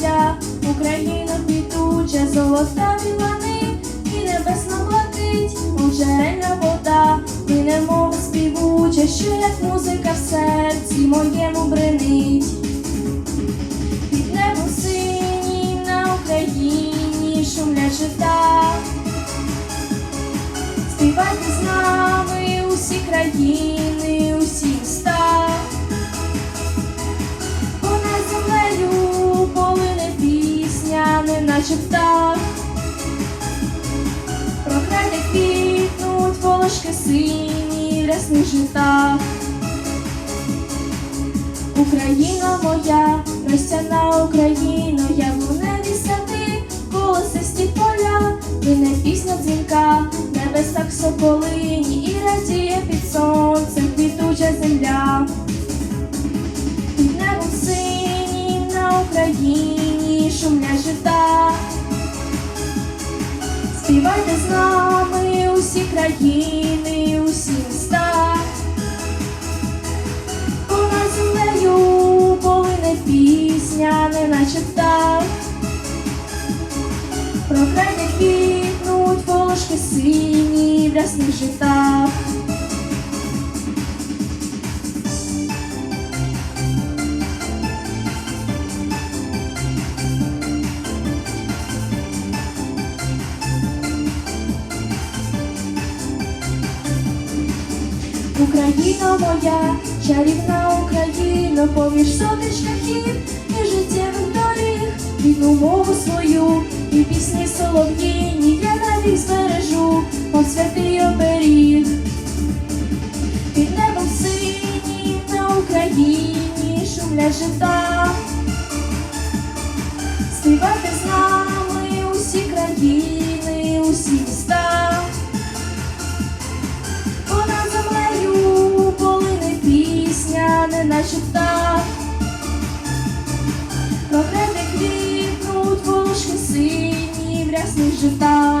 Україна квітуча, золота білани і небесна блакить, мов джерельна вода, плине мова співуча, що як музика в серці моєму бренить. Під небом синім на Україні шумлять жита. Співайте з нами усі країни, волошки сині в рясних житах. Україна моя, росяна в небі сади, колосисті поля, Мине пісня дзвінка, небесах соколині, і радіє під сонцем квітуча земля. Під небом синім на Україні шумлять жита. Співайте з усі країни, усі міста. Понад землею полине пісня, не наче птах. Про край, не квітнуть волошки сині в рясних житах. Україна моя, чарівна Україна, поміж сотень і життєвих доріг, рідну мову свою і пісні солов'їні я навік збережу, мов святий оберіг. Під небом синім на Україні шумлять жита. 知道。